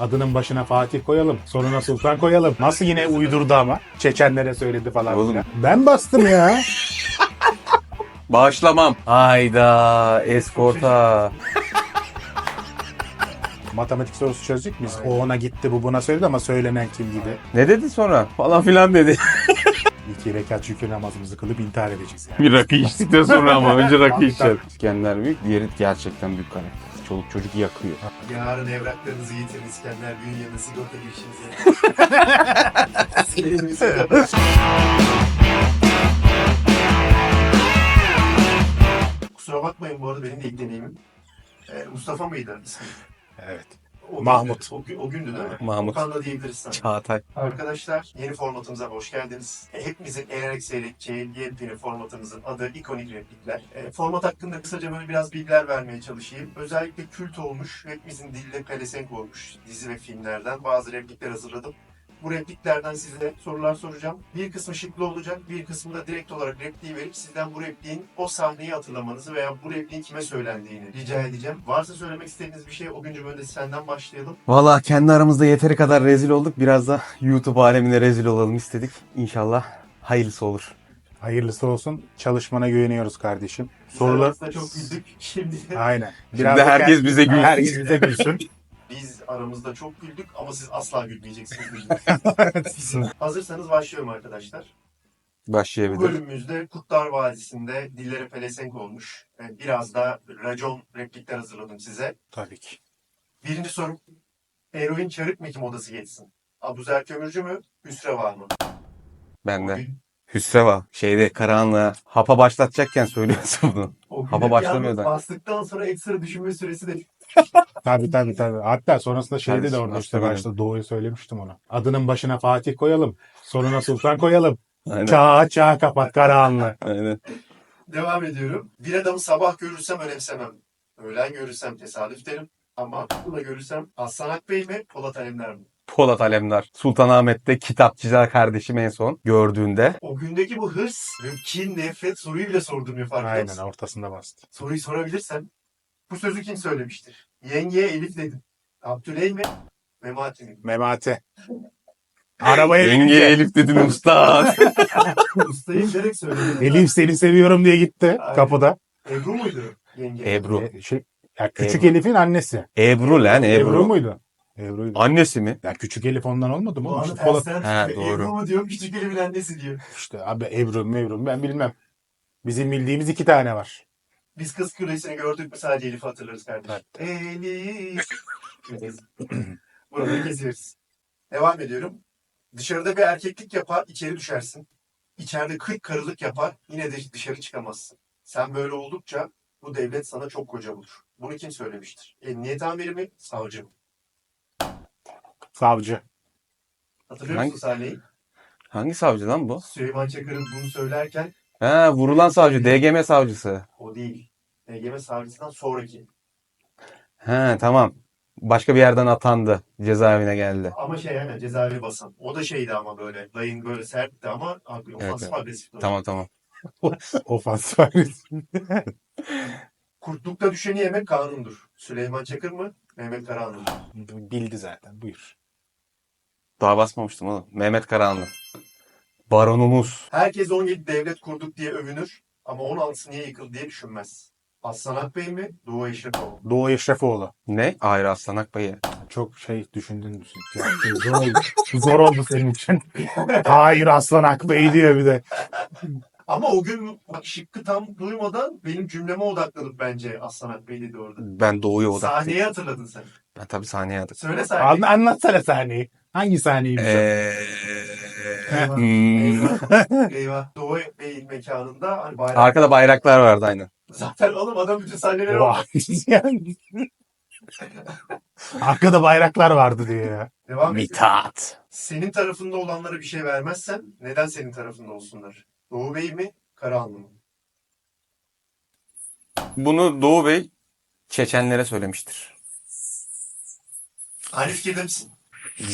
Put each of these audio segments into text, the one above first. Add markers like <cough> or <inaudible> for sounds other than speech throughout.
Adının başına Fatih koyalım. Sonuna Sultan koyalım. Nasıl yine uydurdu ama. Çeçenlere söyledi falan. Oğlum. filan. Ben bastım ya. <laughs> Bağışlamam. Hayda eskorta. <laughs> Matematik sorusu çözdük biz. O ona gitti bu buna söyledi ama söylenen kim gibi. Ne dedi sonra? Falan filan dedi. <laughs> İki rekat şükür namazımızı kılıp intihar edeceğiz yani. bir rakı içtikten sonra ama önce rakı içeceğiz. İskender büyük, diğeri gerçekten büyük karakter. Çoluk çocuk yakıyor. Yarın evraklarınızı getirin İskender Büyün yanına sigorta girişinize. Kusura bakmayın bu arada benim de ilk deneyimim. Ee, Mustafa mıydı ismi? Evet. O gündü. Mahmut. O, o gündü değil mi? Mahmut. Okan diyebiliriz sana. Çağatay. Arkadaşlar yeni formatımıza hoş geldiniz. Hepimizin eğlenerek seyredeceği yepyeni formatımızın adı ikonik replikler. E, format hakkında kısaca böyle biraz bilgiler vermeye çalışayım. Özellikle kült olmuş, hepimizin dilde pelesenk olmuş dizi ve filmlerden bazı replikler hazırladım. Bu repliklerden size sorular soracağım. Bir kısmı şıklı olacak, bir kısmı da direkt olarak repliği verip sizden bu repliğin o sahneyi hatırlamanızı veya bu repliğin kime söylendiğini rica edeceğim. Varsa söylemek istediğiniz bir şey o günkü böyle senden başlayalım. Valla kendi aramızda yeteri kadar rezil olduk. Biraz da YouTube alemine rezil olalım istedik. İnşallah hayırlısı olur. Hayırlısı olsun. Çalışmana güveniyoruz kardeşim. Sorular... çok güldük. Şimdi Aynen. Şimdi da herkes bize gülsün. Herkes bize gülsün. Biz aramızda çok güldük ama siz asla gülmeyeceksiniz. <laughs> Hazırsanız başlıyorum arkadaşlar. Bu Başlayabilir. bölümümüzde Kurtlar Vadisi'nde dillere pelesenk olmuş. e, Biraz da racon replikler hazırladım size. Tabii ki. Birinci sorum. Eroin çarık mı ki modası geçsin? Abuzer Kömürcü mü? Hüsreva mı? Ben de. Bugün- Hüsreva. Şeyde karanlığa hapa başlatacakken söylüyorsun bunu. o gün Hava de başlamıyor da. Bastıktan sonra ekstra düşünme süresi de Tabii tabii tabii. Hatta sonrasında şeyde de orada işte başta Doğu'ya söylemiştim ona. Adının başına Fatih koyalım. Sonuna Sultan koyalım. Aynen. Çağ çağ kapat karanlığı. Aynen. devam ediyorum. Bir adamı sabah görürsem önemsemem. Öğlen görürsem tesadüf derim. Ama akıllı görürsem Aslan Akbey mi? Polat Alemdar mı? Polat Alemdar. Sultanahmet'te kitapçılar kardeşim en son gördüğünde. O gündeki bu hırs, ve kin, nefret soruyu bile sordurmuyor fark Aynen ortasında bastı. Soruyu sorabilirsem bu sözü kim söylemiştir? Yengeye Elif dedim. Abdüley mi? Memati mi? Memati. Arabaya Yenge binince Elif dedin usta. <laughs> Ustayım direkt söyledim. Elif seni seviyorum diye gitti Aynen. kapıda. Ebru muydu? Yenge. Ebru. E, şey, ya küçük Ebru. Elif'in annesi. Ebru lan Ebru, Ebru. muydu? Ebru'ydu. Annesi mi? Ya küçük Elif ondan olmadı mı? Bu oğlum? anı İşte Polat- tersten tutuyor. doğru. Ebru mu diyor, küçük Elif'in annesi diyor. İşte abi Ebru Mevru ben bilmem. Bizim bildiğimiz iki tane var. Biz kız kulesini gördük mü sadece Elif'i hatırlarız kardeşim. Elif. <laughs> Neyse. Buraları kesiyoruz. Devam ediyorum. Dışarıda bir erkeklik yapar, içeri düşersin. İçeride 40 karılık yapar, yine de dışarı çıkamazsın. Sen böyle oldukça bu devlet sana çok koca bulur. Bunu kim söylemiştir? Emniyet amiri mi, savcı mı? Savcı. Hatırlıyor Hangi- musun sahneyi? Hangi savcı lan bu? Süleyman Çakır'ın bunu söylerken Ha vurulan savcı. DGM savcısı. o değil. EGM savcısından sonraki. Ha tamam. Başka bir yerden atandı. Cezaevine geldi. Ama şey hemen cezaevi basan. O da şeydi ama böyle. Dayın böyle sertti ama ofansif evet. agresifti. o. Tamam tamam. <laughs> Ofansif agresif. <laughs> Kurtlukta düşeni yemek kanundur. Süleyman Çakır mı? Mehmet Karahanlı mı? Bildi zaten buyur. Daha basmamıştım oğlum. Mehmet Karahanlı. Baronumuz. Herkes 17 devlet kurduk diye övünür ama 16'sı niye yıkıldı diye düşünmez. Aslan Akbey mi? Doğu Eşrefoğlu. Doğu Eşrefoğlu. Ne? Ayrı Aslan Akbay'ı. Çok şey düşündün düşün. Ya, zor, oldu. zor oldu senin için. Hayır Aslan Akbey diyor bir de. Ama o gün bak şıkkı tam duymadan benim cümleme odaklanıp bence Aslan Akbey dedi orada. Ben Doğu'ya odaklıyım. Sahneyi hatırladın sen. Ben tabii sahneye adım. Söyle An, sahneyi. anlatsana sahneyi. Hangi sahneyi bize? Eee... Eyvah, hmm. eyvah, eyvah. Doğu Bey'in mekanında hani bayrak. Arkada bayraklar vardı aynen. Zaten oğlum adam bütün sahneleri Vay. Yani. <laughs> Arkada bayraklar vardı diye ya. Devam et. Mithat. Senin tarafında olanlara bir şey vermezsen neden senin tarafında olsunlar? Doğu Bey mi? Karahanlı mı? Bunu Doğu Bey Çeçenlere söylemiştir. Aynı fikirde misin?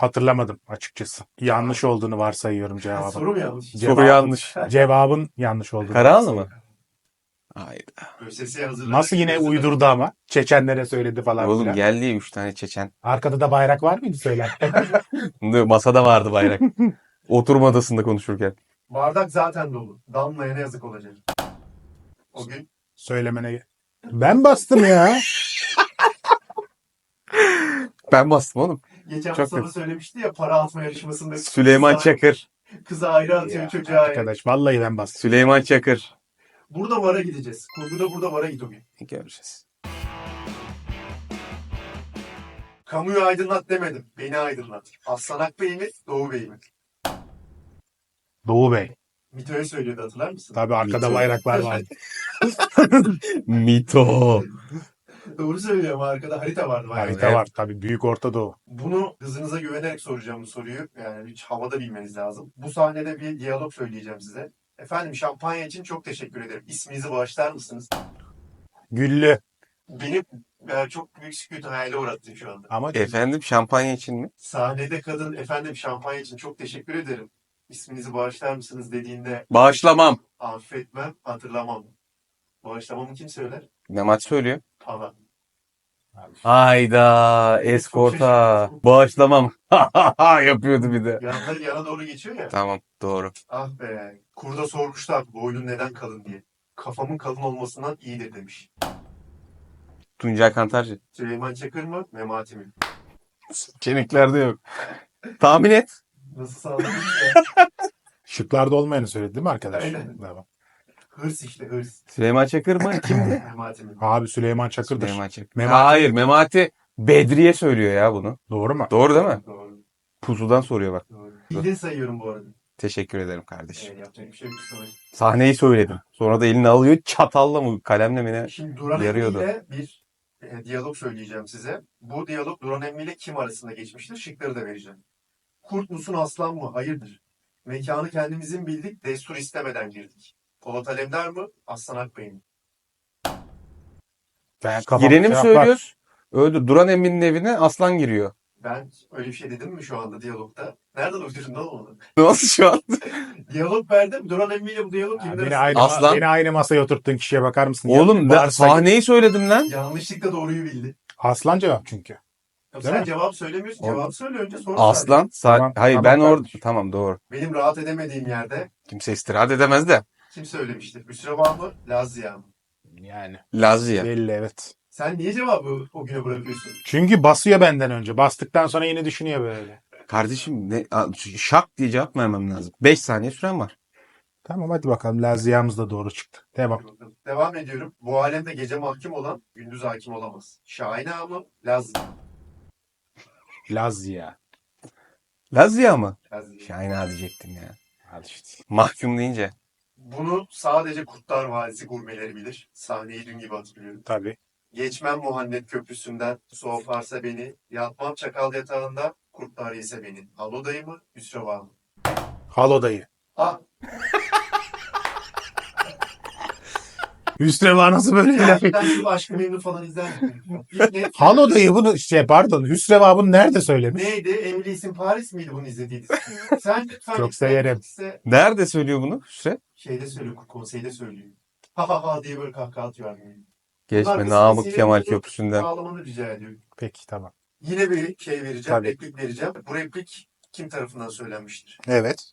Hatırlamadım açıkçası. Yanlış olduğunu varsayıyorum cevabın. soru mu yanlış? Cevabın- Soru yanlış. Cevabın yanlış olduğunu. Karahanlı mı? Hayda. ÖSS'ye. Nasıl yine uydurdu ama. Çeçenlere söyledi falan Oğlum filan. geldi ya 3 tane çeçen. Arkada da bayrak var mıydı söyler? <laughs> Masada vardı bayrak. Oturma odasında konuşurken. Bardak zaten dolu. Damlayana yazık olacak. O gün Söylemene. Ben bastım ya. Ben bastım oğlum. Geçen Çok Mustafa söylemişti ya para atma yarışmasında. Süleyman kıza- Çakır. Kıza ayrı atıyor Ya, çocuğa ayrı. Arkadaş vallahi ben bastım. Süleyman Çakır. Burada vara gideceğiz. Kurguda burada vara gün. Göreceğiz. Kamuyu aydınlat demedim. Beni aydınlat. Aslan Akbey mi? Doğu Bey mi? Doğu Bey. Mito'ya söylüyordu hatırlar mısın? Tabii arkada Mito. bayraklar vardı. <laughs> <laughs> Mito. <laughs> Doğru söylüyor ama arkada harita vardı. bayağı. Harita var tabii. Büyük Orta Doğu. Bunu hızınıza güvenerek soracağım bu soruyu. Yani hiç havada bilmeniz lazım. Bu sahnede bir diyalog söyleyeceğim size. Efendim şampanya için çok teşekkür ederim. İsminizi bağışlar mısınız? Güllü. Beni e, çok büyük sükut hayale uğrattın şu anda. Ama Efendim şampanya için mi? Sahnede kadın efendim şampanya için çok teşekkür ederim. İsminizi bağışlar mısınız dediğinde Bağışlamam. affetmem, hatırlamam. Bağışlamamı kim söyler? Memat söylüyor. Ana. Hayda eskorta. Bağışlamam. <laughs> Yapıyordu bir de. Yandan yana doğru geçiyor ya. Tamam doğru. Ah be. Kurda sormuşlar boynun neden kalın diye. Kafamın kalın olmasından iyidir demiş. Tuncay Kantarcı. Süleyman Çakır mı? Memati mi? Kemiklerde yok. Tahmin et. Nasıl sağladın ya? şıklarda olmayanı söyledi değil mi arkadaş? Aynen. Tamam. Hırs işte hırs. Süleyman Çakır mı? <coughs> Kimdi? Memati mi? Abi Süleyman Çakır'dır. Süleyman Çakır. Memati- Hayır Memati Bedriye söylüyor ya bunu. Doğru mu? Doğru değil mi? Doğru. Pusudan soruyor bak. Doğru. Bildin sayıyorum bu arada. Teşekkür ederim kardeşim. Evet, yapacak bir şey yok. Sonra. Sahneyi söyledim. Sonra da elini alıyor çatalla mı kalemle mi ne? Şimdi Duran Yarıyordu. Bir e, diyalog söyleyeceğim size. Bu diyalog Duran Emmi ile kim arasında geçmiştir? Şıkları da vereceğim. Kurt musun aslan mı? Hayırdır. Mekanı kendimizin bildik, destur istemeden girdik. Polat Alemdar mı? Aslan Akbey mi? Ben kafam Gireni mi söylüyoruz? Öldü. Duran Emin'in evine aslan giriyor. Ben öyle bir şey dedim mi şu anda diyalogda? Nereden uydurdun lan onu? <laughs> Nasıl şu an? <laughs> Diyalog verdim. Duran Emmi ile bu diyalog Ya beni, aynı, Aslan. beni aynı masaya oturttuğun kişiye bakar mısın? Oğlum Ya, ben sahneyi söyledim lan. Yanlışlıkla doğruyu bildi. Aslan cevap çünkü. Ya Değil sen mi? cevap söylemiyorsun. Oğlum. Cevap söyle önce sonra. Aslan. sa- Tamam, Hayır tamam ben orada. kardeşim. Tamam doğru. Benim rahat edemediğim yerde Kimse istirahat edemez de. Kim söylemiştir? Hüsrevan mı? Lazia mı? Yani Lazia. belli evet. Sen niye cevabı o güne bırakıyorsun? Çünkü basıyor benden önce. Bastıktan sonra yine düşünüyor böyle. Kardeşim ne a- şak diye cevap vermem lazım. 5 saniye süren var. Tamam hadi bakalım. Laziyamız da doğru çıktı. Devam. Devam ediyorum. Bu alemde gece mahkum olan gündüz hakim olamaz. Şahin Ağa mı? Laz. Lazia. Lazia mı? Laz. Şahin ağa diyecektim ya. Hadi işte. Mahkum deyince. Bunu sadece Kurtlar Vadisi gurmeleri bilir. Sahneyi dün gibi hatırlıyorum. Tabii. Geçmem Muhannet Köprüsü'nden soğuparsa beni. Yatmam çakal yatağında kurtlar yese beni. Alo dayı mı? Hüsreva mı? Halo dayı. Ah Hüsreva nasıl böyle laf? gerçekten şu aşkı memnu falan izler misin? İlk net- Halo dayı bunu şey pardon Hüsreva bunu nerede söylemiş? Neydi? Emily Isin Paris miydi bunu izlediğiniz? <laughs> Sen lütfen Çok lütfen severim. size Nerede söylüyor bunu Hüsre? şeyde söylüyor, konseyde söylüyor. Ha ha ha diye böyle kahkaha atıyor. Yani. Geçme Bunlar Namık Kemal sinirli Köprüsü'nden. Ağlamanı rica ediyorum. Peki tamam. Yine bir şey vereceğim, Tabii. replik vereceğim. Bu replik kim tarafından söylenmiştir? Evet.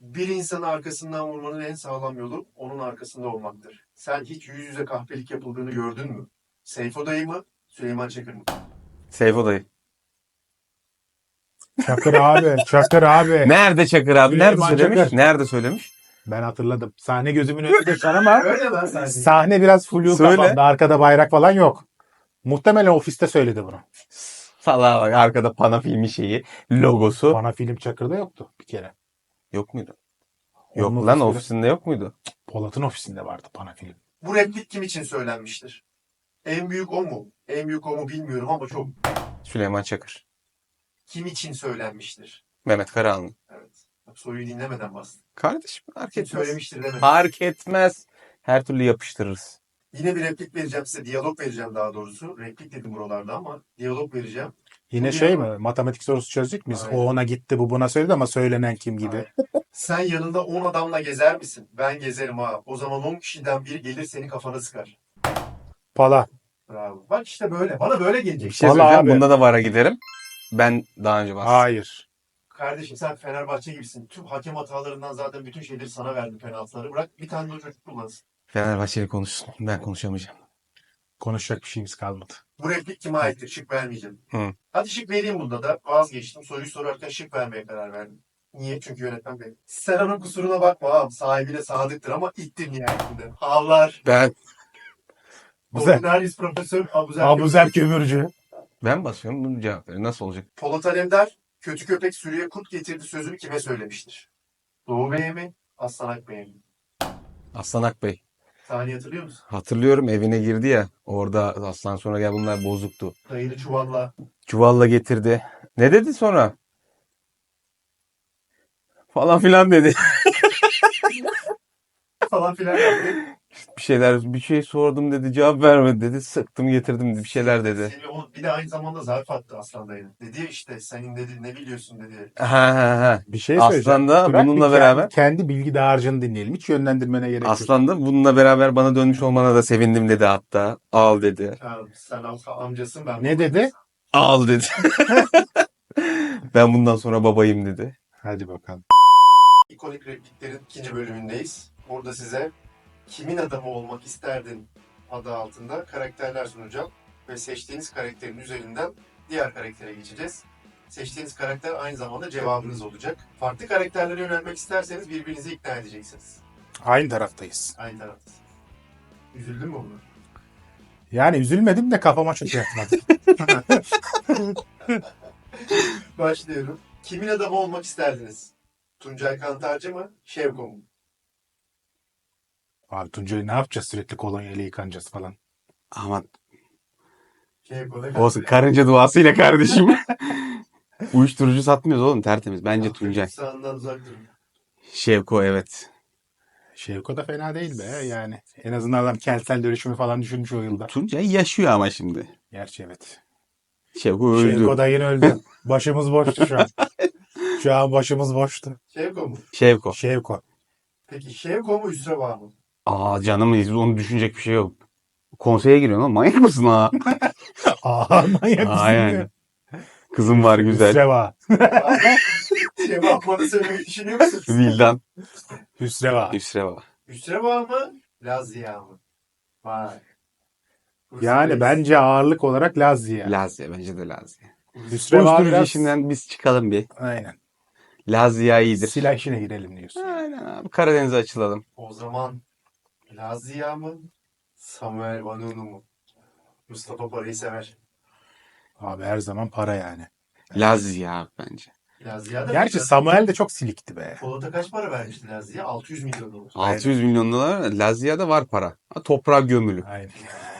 Bir insanı arkasından vurmanın en sağlam yolu onun arkasında olmaktır. Sen hiç yüz yüze kahpelik yapıldığını gördün mü? Seyfo dayı mı? Süleyman Çakır mı? Seyfo dayı. Çakır abi. Çakır abi. Nerede Çakır abi? Nerede Süleyman söylemiş? Çakır. Nerede söylemiş? Ben hatırladım. Sahne gözümün önünde şu an ama <laughs> Öyle ben sadece. sahne biraz flu Söyle. kafamda. Arkada bayrak falan yok. Muhtemelen ofiste söyledi bunu. Salaha bak arkada Pana filmi şeyi. Logosu. Bana film Çakır'da yoktu bir kere. Yok muydu? Yok Onun lan ofisinde- ofisinde yok muydu? Polat'ın ofisinde vardı Pana film. Bu replik kim için söylenmiştir? En büyük o mu? En büyük o mu bilmiyorum ama çok Süleyman Çakır. kim için söylenmiştir? Mehmet Karahanlı. Evet. Bak soruyu dinlemeden bastım. Kardeşim fark Kim etmez. söylemiştir demedim. Fark etmez. Her türlü yapıştırırız. Yine bir replik vereceğim size. Diyalog vereceğim daha doğrusu. Replik dedim buralarda ama diyalog vereceğim. Yine Çok şey iyi mi? Matematik sorusu çözdük biz. Aynen. O ona gitti bu buna söyledi ama söylenen kim gibi. Aynen. Sen yanında 10 adamla gezer misin? Ben gezerim ha. O zaman 10 kişiden biri gelir seni kafana sıkar. Pala. Bravo. Bak işte böyle. Bana böyle gelecek. Bir şey Vallahi söyleyeceğim. abi. Bunda da VAR'a giderim. Ben daha önce bastım. Hayır. Kardeşim sen Fenerbahçe gibisin. Tüm hakem hatalarından zaten bütün şeyleri sana verdim penaltıları. Bırak bir tane de o çocuk kullansın. Fenerbahçeli konuşsun. Ben konuşamayacağım. Konuşacak bir şeyimiz kalmadı. Bu replik kime aittir? Şık vermeyeceğim. Hı. Hadi şık vereyim bunda da. Vazgeçtim. Soruyu sorarken şık vermeye karar verdim. Niye? Çünkü yönetmen benim. Serhan'ın kusuruna bakma ağam. Sahibine sadıktır ama ittir nihayetinde. Havlar. Ben. Ordinaris Profesör Abuzer. Abuzer Kömürcü. ben basıyorum. Bunun cevap verin. Nasıl olacak? Polat Alemdar, kötü köpek sürüye kurt getirdi sözünü kime söylemiştir? Doğu Bey'e mi? Aslan Akbey'e mi? Aslan Akbey. Saniye hatırlıyor musun? Hatırlıyorum evine girdi ya. Orada aslan sonra gel bunlar bozuktu. Dayını çuvalla Çuvalla getirdi. Ne dedi sonra? Falan filan dedi. <laughs> falan filan yaptı. Bir şeyler bir şey sordum dedi. Cevap vermedi dedi. Sıktım getirdim dedi. Bir şeyler dedi. Seni o, bir de aynı zamanda zarf attı Aslan dayını. Dedi ya işte senin dedi ne biliyorsun dedi. Ha ha ha. Bir şey söyleyeceğim. Aslan da Bırak bununla bir beraber Kendi, kendi bilgi dağarcığını dinleyelim. Hiç yönlendirmene gerek yok. Aslan da bununla beraber bana dönmüş olmana da sevindim dedi hatta. Al dedi. Ha, sen am- amcasın ben. Ne dedi? Al dedi. <laughs> ben bundan sonra babayım dedi. Hadi bakalım. İkonik repliklerin ikinci bölümündeyiz. Burada size kimin adamı olmak isterdin adı altında karakterler sunacağım. Ve seçtiğiniz karakterin üzerinden diğer karaktere geçeceğiz. Seçtiğiniz karakter aynı zamanda cevabınız olacak. Farklı karakterlere yönelmek isterseniz birbirinizi ikna edeceksiniz. Aynı taraftayız. Aynı taraftasın. Üzüldün mü bunu? Yani üzülmedim de kafama çok yatmadı. <laughs> <laughs> Başlıyorum. Kimin adamı olmak isterdiniz? Tuncay Kantarcı mı? Şevko mu? Abi Tuncay'ı ne yapacağız sürekli kolonya ile yıkanacağız falan. Ama Şevko da olsun karınca duasıyla kardeşim. <laughs> Uyuşturucu satmıyoruz oğlum tertemiz. Bence Tuncay. Sağından uzak durun. Şevko evet. Şevko da fena değil be yani. En azından adam kentsel dönüşümü falan düşünmüş o yılda. Tuncay yaşıyor ama şimdi. Gerçi evet. Şevko öldü. Şevko da yeni öldü. Başımız boştu şu an. <laughs> Şu an başımız boştu. Şevko mu? Şevko. Şevko. Peki Şevko mu Hüsreva mı? Aa canım onu düşünecek bir şey yok. Konseye giriyorsun oğlum manyak mısın ha? <laughs> Aa manyak Aa mısın yani. ya? Kızım var güzel. Hüsreva. Şevko bana söylemeyi düşünüyor musun? Vildan. Hüsreva. Hüsreva. Hüsreva mı? Lazia mı? Vay. Yani bence ağırlık olarak Lazia. Lazia bence de Lazia. Hüsreva Uyuşturucu biraz... işinden biz çıkalım bir. Aynen. Lazia iyidir. Silah işine girelim diyorsun. Aynen abi Karadeniz'e açılalım. O zaman Lazia mı? Samuel Vanunu mu? Mustafa parayı sever. Abi her zaman para yani. Lazia bence. Lazia da Gerçi Samuel de çok silikti be. Polat'a kaç para vermişti Lazia? 600 milyon dolar. 600 milyon dolar Lazia'da var para. Ha, toprağa gömülü. Aynen.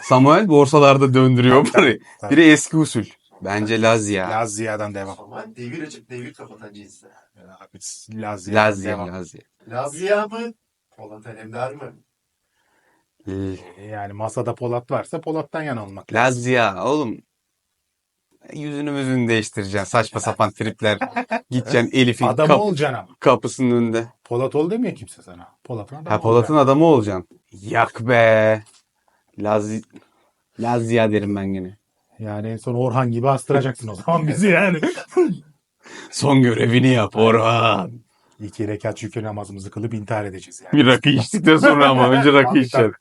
Samuel borsalarda döndürüyor parayı. tabii. Biri eski usul. Bence Lazia. Lazia'dan devam. Ama devir açıp devir kapatan cinsler. Abi, Lazia'dan Lazia, devam. Lazia. Lazia mı? Polat Alemdar mı? L- Yani masada Polat varsa Polat'tan yana olmak lazım. Lazia oğlum. Yüzünü müzünü değiştireceksin. Saçma sapan tripler. <laughs> Gideceksin Elif'in Adam kap- olacaksın ama. kapısının önünde. Polat ol demiyor kimse sana. Polat'ın adamı Ha Polat'ın adamı olacaksın. Yak be. Lazi... Lazia derim ben gene. Yani en son Orhan gibi astıracaksın o zaman bizi yani. <laughs> Son görevini yap Orhan. İki rekat şükür namazımızı kılıp intihar edeceğiz yani. Bir rakı içtikten sonra ama önce rakı içeceksin.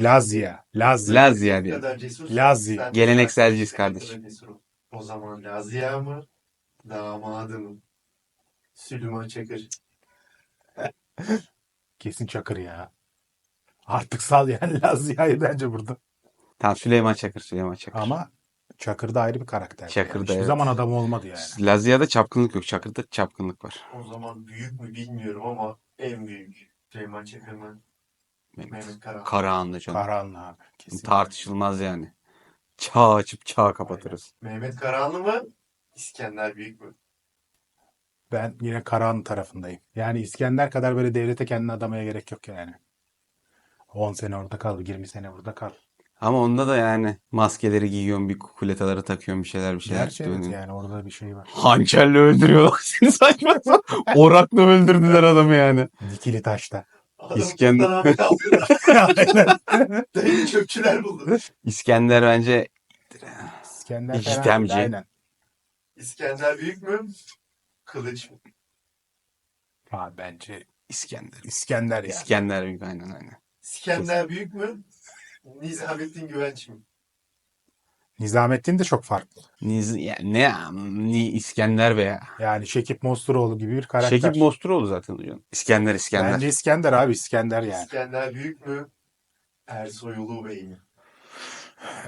Lazia. Lazia. Lazia diye. kadar cesur. Lazia. Sen- Gelenekselciyiz Ne kardeş. kadar cesur. O zaman Lazia mı? Damadı mı? Süleyman Çakır. <laughs> Kesin Çakır ya. Artık sal yani <laughs> Lazia'yı bence burada. Tamam Süleyman Çakır, Süleyman Çakır. Ama Çakır da ayrı bir karakter. Çakır da Hiçbir evet. zaman adam olmadı yani. Lazia'da çapkınlık yok. Çakır'da çapkınlık var. O zaman büyük mü bilmiyorum ama en büyük. Süleyman Çakır mı? Mehmet Kara. Karahanlı canım. Karahanlı abi. Kesin. Tartışılmaz yani. Çağ açıp çağ kapatırız. Mehmet Karahanlı mı? İskender Büyük mü? Ben yine Karahanlı tarafındayım. Yani İskender kadar böyle devlete kendini adamaya gerek yok yani. 10 sene orada kal, 20 sene burada kal. Ama onda da yani maskeleri giyiyorsun, bir kuletaları takıyorsun, bir şeyler bir şeyler. Gerçi evet yani orada bir şey var. Hançerle öldürüyorlar <laughs> seni saçma sapan. Orakla öldürdüler adamı yani. Dikili taşta. Adam İskender-. <laughs> Dayı çöpçüler buldu. İskender bence İskender. İşlemci. Aynen. İskender büyük mü? Kılıç mı? Abi bence İskender. İskender ya. İskender büyük aynen aynen. İskender büyük mü? Nizamettin Güvenç mi? Nizamettin de çok farklı. Niz, ya, ne ni İskender be ya. Yani Şekip Mosturoğlu gibi bir karakter. Şekip Mosturoğlu zaten hocam. İskender İskender. Bence İskender abi İskender yani. İskender büyük mü? Ersoy Ulu Bey mi?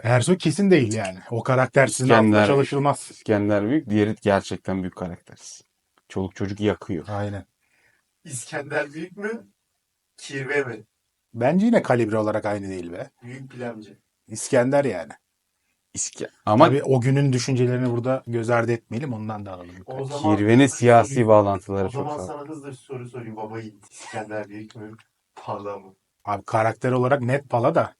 Ersoy kesin değil yani. O karakter sizin İskender. altında çalışılmaz. İskender büyük. Diğeri gerçekten büyük karakter. Çoluk çocuk yakıyor. Aynen. İskender büyük mü? Kirve mi? Bence yine kalibre olarak aynı değil be. Büyük pilavcı. İskender yani. İske Ama Tabii o günün düşüncelerini burada göz ardı etmeyelim. Ondan da alalım. O zaman Kirvenin siyasi bağlantıları O çok zaman sağlam. sana hızlı bir soru sorayım baba yiğit. İskender büyük mü? Pala mı? Abi karakter olarak net pala da.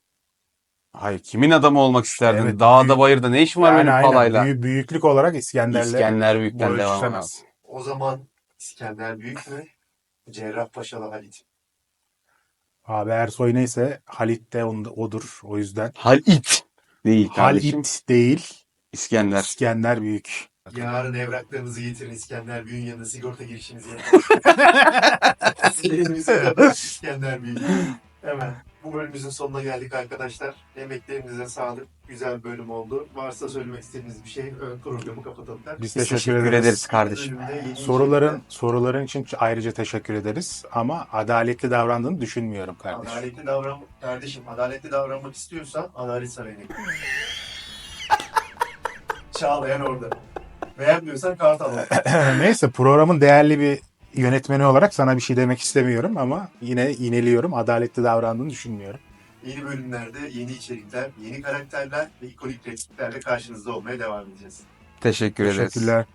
Hayır kimin adamı olmak isterdin? Evet, Dağda büyük- bayırda ne işin var Yani benim aynen. palayla? Büyük- büyüklük olarak İskender'le İskender büyükten devam abi. O zaman İskender büyük mü? Cerrahpaşalı Halit. Abi Ersoy neyse Halit de onda, odur. O yüzden. Halit değil kardeşim. Halit değil. İskender. İskender büyük. Yarın evraklarınızı getirin İskender Büyük'ün yanına sigorta girişinizi yapın. <laughs> İskender Büyük. Hemen bu bölümümüzün sonuna geldik arkadaşlar. Emeklerinize sağlık. Güzel bir bölüm oldu. Varsa söylemek istediğiniz bir şey ön programı kapatalım. Biz Biz teşekkür, teşekkür ederiz. ederiz kardeşim. Soruların içerikler- soruların için ayrıca teşekkür ederiz ama adaletli davrandığını düşünmüyorum kardeşim. Adaletli davran kardeşim adaletli davranmak istiyorsan Adalet Sarayı'na git. <laughs> Çağlayan orada. Beğenmiyorsan kart al. <laughs> Neyse programın değerli bir yönetmeni olarak sana bir şey demek istemiyorum ama yine ineliyorum. Adaletli davrandığını düşünmüyorum. Yeni bölümlerde yeni içerikler, yeni karakterler ve ikonik repliklerle karşınızda olmaya devam edeceğiz. Teşekkür ederiz. Teşekkürler.